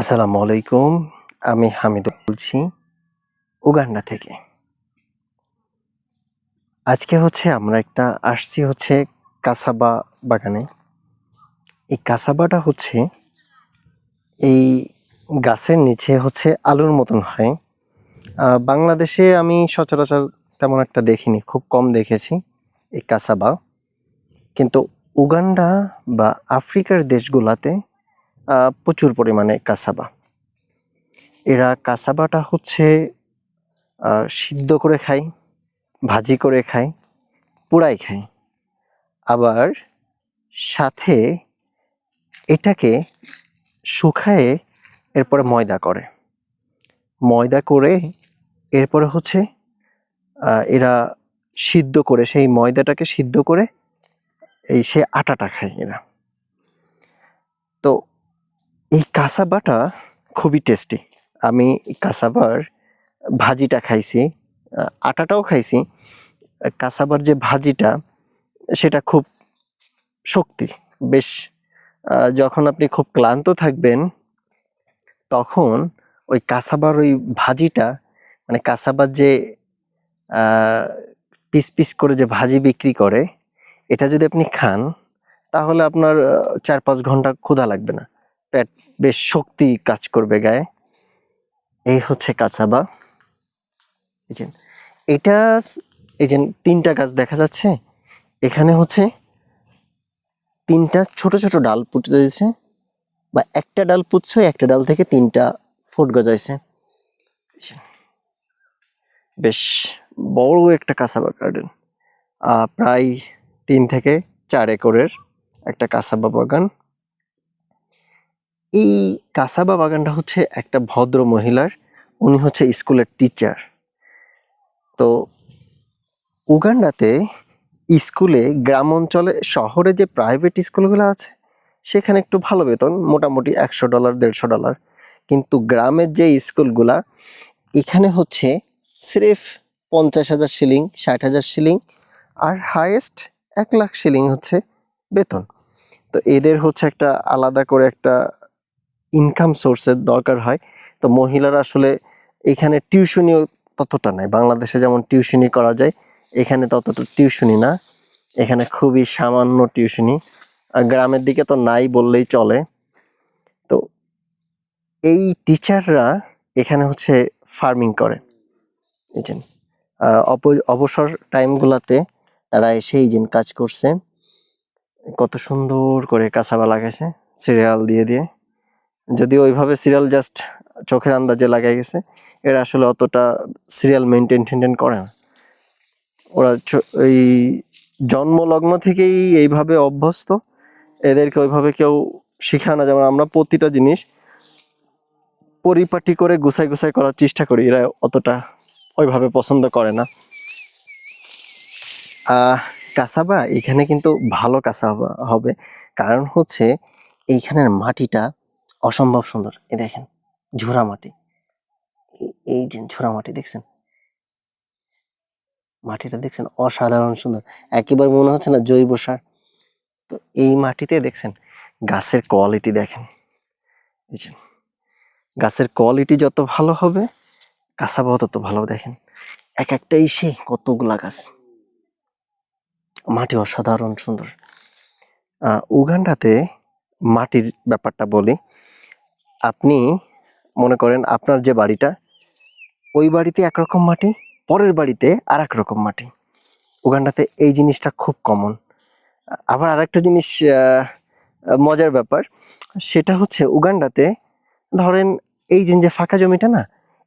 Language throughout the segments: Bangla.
আসসালামু আলাইকুম, আমি হামিদ বলছি উগান্ডা থেকে। আজকে হচ্ছে আমরা একটা, আসছি হচ্ছে কাসাবা বাগানে। এই কাসাবাটা হচ্ছে, এই গাছের নিচে হচ্ছে আলুর মতন হয়। বাংলাদেশে আমি সচরাচর তেমন একটা দেখিনি, খুব কম দেখেছি এই কাসাবা। কিন্তু উগান্ডা বা আফ্রিকার দেশগুলাতে প্রচুর পরিমাণে কাসাবা। এরা কাসাবাটা হচ্ছে সিদ্ধ করে খায়, ভাজি করে খায় পোড়াই খায়। আবার সাথে এটাকে শুকায়ে এরপরে ময়দা করে। ময়দা করে এরপরে হচ্ছে এরা সিদ্ধ করে, সেই ময়দাটাকে সিদ্ধ করে এই সে আটাটা খায় এরা। তো এই কাসাবাটা খুবই টেস্টি আমি কাসাবার ভাজিটা খাইছি আটাটাও খাইছি। কাসাবার যে ভাজিটা, সেটা খুব শক্তি। বেশ যখন আপনি খুব ক্লান্ত থাকবেন, তখন ওই কাসাবার ওই ভাজিটা মানে কাসাবার যে পিস পিস করে যে ভাজি বিক্রি করে, এটা যদি আপনি খান, তাহলে আপনার চার পাঁচ ঘণ্টা ক্ষুধা লাগবে না। পেট বেশ শক্তি কাজ করবে গায়ে। এই হচ্ছে এই যে, এটা এই যে তিনটা গাছ দেখা যাচ্ছে। এখানে হচ্ছে তিনটা ছোট ছোট ডাল পুঁতে দিয়েছে বা একটা ডাল পুঁতছে, একটা ডাল থেকে তিনটা ফুট গজাইছে। বেশ বড় একটা কাসাবা গার্ডেন প্রায় তিন থেকে চার একরের একটা কাসাবা বাগান। এই কাসাবা বাগানটা হচ্ছে একটা ভদ্র মহিলার, উনি হচ্ছে স্কুলের টিচার তো উগান্ডাতে স্কুলে গ্রাম অঞ্চলে শহরে যে প্রাইভেট স্কুলগুলো আছে, সেখানে একটু ভালো বেতন, মোটামুটি একশো ডলার দেড়শো ডলার কিন্তু গ্রামের যে স্কুলগুলা, এখানে হচ্ছে স্রেফ পঞ্চাশ হাজার শিলিং ষাট হাজার শিলিং আর হায়েস্ট এক লাখ শিলিং হচ্ছে বেতন। তো এদের হচ্ছে একটা আলাদা করে একটা ইনকাম সোর্সের দরকার হয়। তো মহিলারা আসলে এখানে টিউশনিও ততটা নাই। বাংলাদেশে যেমন টিউশনি করা যায়, এখানে ততটা টিউশনি না। এখানে খুবই সামান্য টিউশনি আর গ্রামের দিকে তো নাই বললেই চলে। তো এই টিচাররা এখানে হচ্ছে ফার্মিং করে। এই অপ- অবসর টাইমগুলোতে তারা এসে এই যে কাজ করছে। কত সুন্দর করে কাঁচাবা লাগাইছে সিরিয়াল দিয়ে দিয়ে। যদিও ওইভাবে সিরিয়াল জাস্ট চোখের আন্দাজে লাগাই গেছে, এরা আসলে অতটা সিরিয়াল মেনটেন টেনটেন করে না। ওরা এই জন্মলগ্ন থেকেই এইভাবে অভ্যস্ত, এদেরকে ওইভাবে কেউ শিখায় না। যেমন আমরা প্রতিটা জিনিস পরিপাটি করে গুছাই গুছাই করার চেষ্টা করি, এরা অতটা ওইভাবে পছন্দ করে না। কাসাবা এখানে কিন্তু ভালো কাসাবা হবে। কারণ হচ্ছে এইখানের মাটিটা অসম্ভব সুন্দর। এ দেখেন ঝোড়া মাটি। এই- যে ঝোড়া মাটি দেখছেন? মাটিটা দেখছেন অসাধারণ সুন্দর। একেবারে মনে হচ্ছে না জৈব সার। তো এই মাটিতে দেখছেন, গাছের কোয়ালিটি দেখেন। যে, গাছের কোয়ালিটি যত ভালো হবে কাঁচাবাও তত ভালো দেখেন, এক একটা ইসে কতগুলা গাছ। মাটি অসাধারণ সুন্দর। উগান্ডাতে মাটির ব্যাপারটা বলি। আপনি মনে করেন আপনার যে বাড়িটা, ওই বাড়িতে একরকম মাটি, পরের বাড়িতে আর রকম মাটি। উগান্ডাতে এই জিনিসটা খুব কমন আবার আরেকটা জিনিস মজার ব্যাপার, সেটা হচ্ছে উগান্ডাতে ধরেন এই যে ফাঁকা জমিটা না,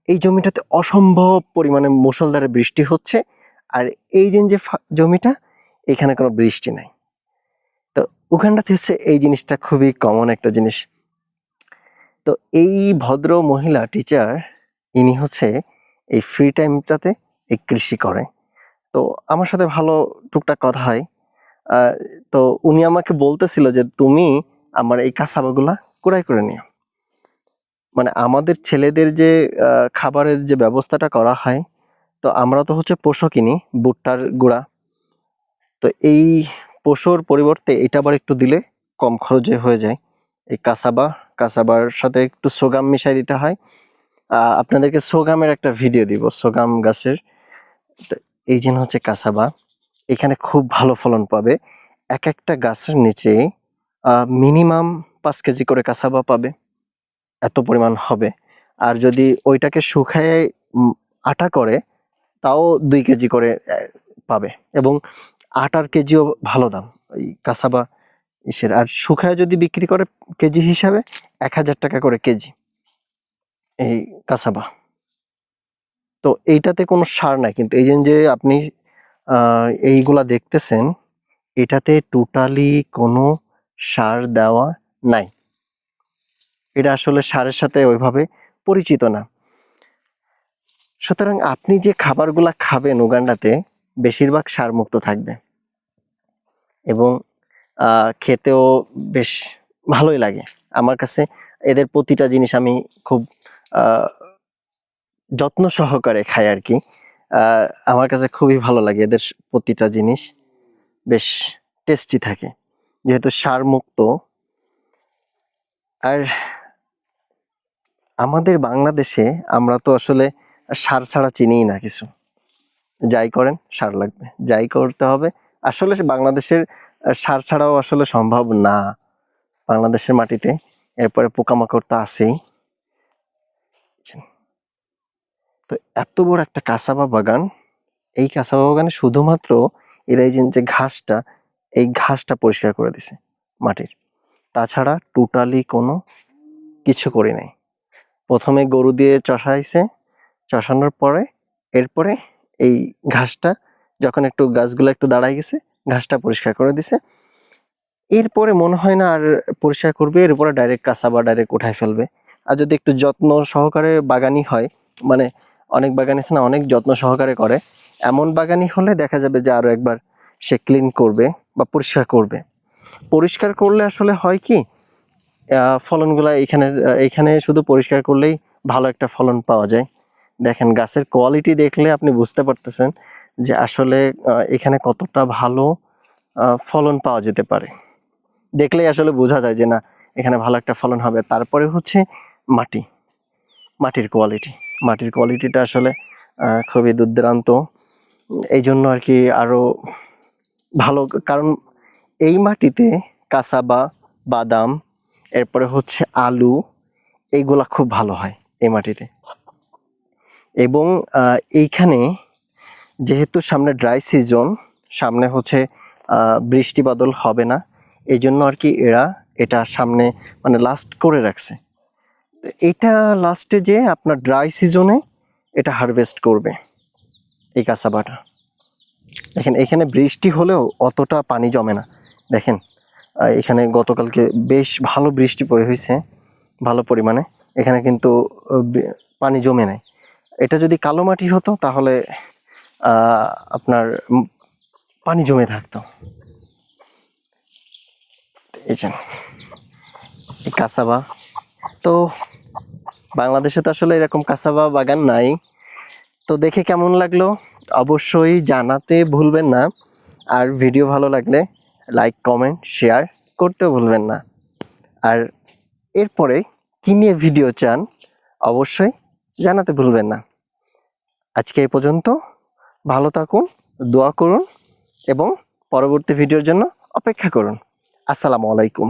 এই জমিটাতে অসম্ভব পরিমাণে মুষলধারে বৃষ্টি হচ্ছে, আর এই যে জমিটা, এখানে কোনো বৃষ্টি নাই। উগান্ডাতে হচ্ছে এই জিনিসটা খুবই কমন একটা জিনিস। তো এই ভদ্র মহিলা টিচার ইনি হচ্ছে এই ফ্রি টাইমটাতে এই কৃষি করে। তো আমার সাথে ভালো টুকটাক কথা হয়। তো উনি আমাকে বলতেছিল যে, তুমি আমার এই কাঁচাবাগুলা কুড়াই করে নিও। মানে আমাদের ছেলেদের যে খাবারের যে ব্যবস্থাটা করা হয়, তো আমরা তো হচ্ছে পোষো কিনি ভুট্টার গুঁড়া। তো এই পোষোর পরিবর্তে এটা আবার একটু দিলে কম খরচে হয়ে যায়। এই কাসাবা কাসাবার সাথে একটু সোগাম মিশাই দিতে হয়। আপনাদেরকে সোগামের একটা ভিডিও দিব সোগাম গাছের। এই যেন হচ্ছে কাসাবা এখানে খুব ভালো ফলন পাবে। এক একটা গাছের নিচে মিনিমাম পাঁচ কেজি করে কাসাবা পাবে। এত পরিমাণ হবে। আর যদি ওইটাকে শুকায় আটা করে, তাও দুই কেজি করে পাবে। এবং আটার কেজিও ভালো দাম, এই কাসাবা ইসের। আর শুকায় যদি বিক্রি করে কেজি হিসাবে এক হাজার টাকা করে কেজি, এই কাসাবা তো এইটাতে কোনো সার নাই, কিন্তু এই যে আপনি এইগুলা দেখতেছেন, এটাতে টোটালি কোনো সার দেওয়া নাই। এটা আসলে সারের সাথে ওইভাবে পরিচিত না। সুতরাং আপনি যে খাবারগুলা খাবেন উগান্ডাতে বেশিরভাগ সারমুক্ত থাকবে। এবং খেতেও বেশ ভালোই লাগে। আমার কাছে এদের প্রতিটা জিনিস আমি খুব যত্ন সহকারে খাই আর কি। আমার কাছে খুবই ভালো লাগে এদের প্রতিটা জিনিস। বেশ টেস্টি থাকে। যেহেতু সারমুক্ত, আর আমাদের বাংলাদেশে আমরা তো আসলে সার ছাড়া চিনিই না কিছু। যাই করেন, সার লাগবে। যাই করতে হবে। আসলে বাংলাদেশের সার ছাড়াও আসলে সম্ভব না। বাংলাদেশের মাটিতে এরপরে পোকামাকড় তো আছেই। তো এত বড় একটা কাসাবা বাগান, এই কাসাবা বাগানে শুধুমাত্র এরা এই যে ঘাসটা, এই ঘাসটা পরিষ্কার করে দিছে মাটির। তাছাড়া টোটালি কোনো কিছু করি নাই। প্রথমে গরু দিয়ে চষাইছে, চষানোর পরে, এরপরে এই ঘাসটা, যখন একটু গাছগুলো একটু দাঁড়াই গেছে, ঘাসটা পরিষ্কার করে দিছে। এরপরে মনে হয় না আর পরিষ্কার করবে, এরপরে ডাইরেক্ট কাঁচা বা ডাইরেক্ট উঠায় ফেলবে। আর যদি একটু যত্ন সহকারে বাগানি হয় মানে অনেক বাগানি আছে না, অনেক যত্ন সহকারে করে, এমন বাগানি হলে দেখা যাবে যে আরও একবার সে ক্লিন করবে বা পরিষ্কার করবে। পরিষ্কার করলে আসলে হয় কি ফলনগুলা এখানে এখানে শুধু পরিষ্কার করলেই ভালো একটা ফলন পাওয়া যায়। দেখেন, গাছের কোয়ালিটি দেখলে আপনি বুঝতে পারতেছেন যে আসলে এখানে কতটা ভালো ফলন পাওয়া যেতে পারে। দেখলেই আসলে বোঝা যায় যে না, এখানে ভালো একটা ফলন হবে। তারপরে হচ্ছে মাটি, মাটির কোয়ালিটি মাটির কোয়ালিটিটা আসলে খুবই দুর্দান্ত। এই জন্য আর কি আরও ভালো, কারণ এই মাটিতে কাসাবা বাদাম, এরপরে হচ্ছে আলু, এইগুলা খুব ভালো হয় এই মাটিতে। এবং এইখানে যেহেতু সামনে ড্রাই সিজন সামনে হচ্ছে বৃষ্টি বাদল হবে না এই জন্য আর কি এরা এটা সামনে মানে লাস্ট করে রাখছে। এটা লাস্টে যে আপনার ড্রাই সিজনে এটা হারভেস্ট করবে, এই কাঁচাবাটা। দেখেন, এখানে বৃষ্টি হলেও অতটা পানি জমে না। দেখেন এখানে গতকালকে বেশ ভালো বৃষ্টি পড়ে হয়েছে, ভালো পরিমাণে। এখানে কিন্তু পানি জমে নাই। এটা যদি কালো মাটি হতো, তাহলে আপনার পানি জমে থাকতো। এই যে, এই কাসাবা তো, বাংলাদেশে তো আসলে এরকম কাসাবা বাগান নাই। তো দেখে কেমন লাগল? অবশ্যই জানাতে ভুলবেন না। আর ভিডিও ভালো লাগলে লাইক, কমেন্ট, শেয়ার করতেও ভুলবেন না। আর এরপরে কী নিয়ে ভিডিও চান, অবশ্যই জানাতে ভুলবেন না। আজকে এই পর্যন্ত। ভালো থাকুন, দোয়া করুন এবং পরবর্তী ভিডিওর জন্য অপেক্ষা করুন। আসসালামু আলাইকুম।